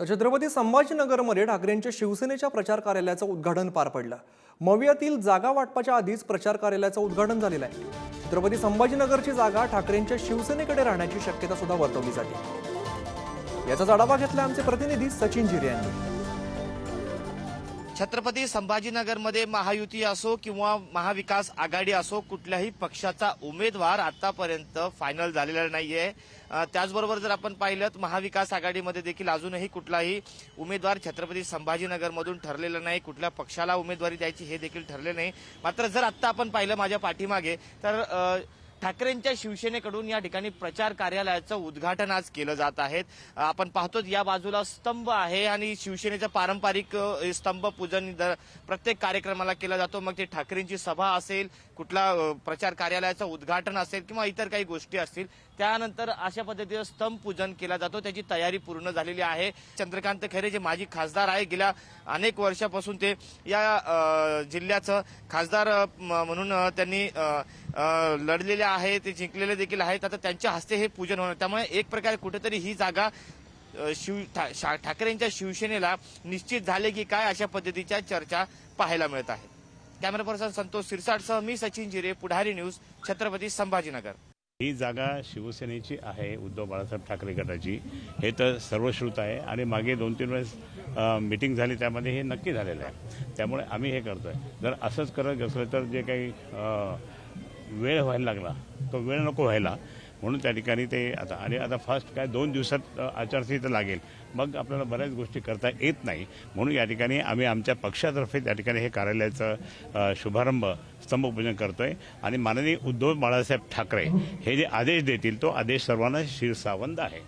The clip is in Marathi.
तर छत्रपती संभाजीनगरमध्ये ठाकरेंच्या शिवसेनेच्या प्रचार कार्यालयाचं उद्घाटन पार पडलं. मवियातील जागा वाटपाच्या आधीच प्रचार कार्यालयाचं उद्घाटन झालेलं आहे. छत्रपती संभाजीनगरची जागा ठाकरेंच्या शिवसेनेकडे राहण्याची शक्यता सुद्धा वर्तवली जाते. याचा आढावा घेतला आमचे प्रतिनिधी सचिन झिरे यांनी. छत्रपती संभाजीनगरमध्ये महायुती असो किंवा महाविकास आघाडी असो कुठल्याही पक्षाचा उमेदवार आतापर्यंत फायनल झालेला नाहीये. त्याचबरोबर जर आपण पाहिलं तर महाविकास आघाडीमध्ये देखील अजूनही कुठलाही उमेदवार छत्रपती संभाजीनगरमधून ठरलेला नाही. कुठल्या पक्षाला उमेदवारी द्यायची हे देखील ठरले नाही. मात्र जर आत्ता आपण पाहिलं माझ्या पाठीमागे तर ठाकरेंच्या शिवसेनेकडून या ठिकाणी प्रचार कार्यालयाचं उद्घाटन आज केलं जात आहे. आपण पाहतो या बाजूला स्तंभ आहे आणि शिवसेनेचं पारंपरिक स्तंभ पूजन दर- प्रत्येक कार्यक्रमाला केला जातो. मग ते ठाकरेंची सभा असेल कुठला प्रचार कार्यालयाचं उद्घाटन असेल किंवा इतर काही गोष्टी असतील त्यानंतर अशा पद्धतीचं स्तंभ पूजन केला जातो. त्याची तयारी पूर्ण झालेली आहे. चंद्रकांत खैरे जे माजी खासदार आहे गेल्या अनेक वर्षापासून ते या जिल्ह्याचं खासदार म- म्हणून त्यांनी लढलेले आहे ते जिंकलेले देखील आहेत. आता त्यांच्या हस्ते हे पूजन होणार. त्यामुळे एक प्रकारे कुठेतरी ही जागा शिव ठा- शा- ठाकरेंच्या शिवसेनेला निश्चित झाले की काय अशा पद्धतीच्या चर्चा पाहायला मिळत आहेत. कॅमेरा पर्सन संतोष सिरसाटसह मी सचिन जिरे पुढारी न्यूज छत्रपती संभाजीनगर. ही जागा शिवसेनेची आहे उद्धव बाळासाहेब ठाकरे गटाची. हे तर सर्वश्रुत आहे. आणि मागे दोन तीन वेळेस मिटिंग झाली त्यामध्ये हे नक्की झालेलं आहे. त्यामुळे आम्ही हे करतोय. जर असंच करत असलं तर जे काही वेळ व्हायला लागला. तो वेळ नको व्हायला. म्हणून त्या ठिकाणी ते आता आणि आता फास्ट काय दोन दिवसात आचारसंहिता लागेल. मग आपल्याला बऱ्याच गोष्टी करता येत नाही. म्हणून या ठिकाणी आम्ही आमच्या पक्षातर्फे त्या ठिकाणी हे कार्यालयाचं शुभारंभ स्तंभपूजन करतोय. आणि माननीय उद्धव बाळासाहेब ठाकरे हे जे आदेश देतील तो आदेश सर्वांना शिरसावंत आहे.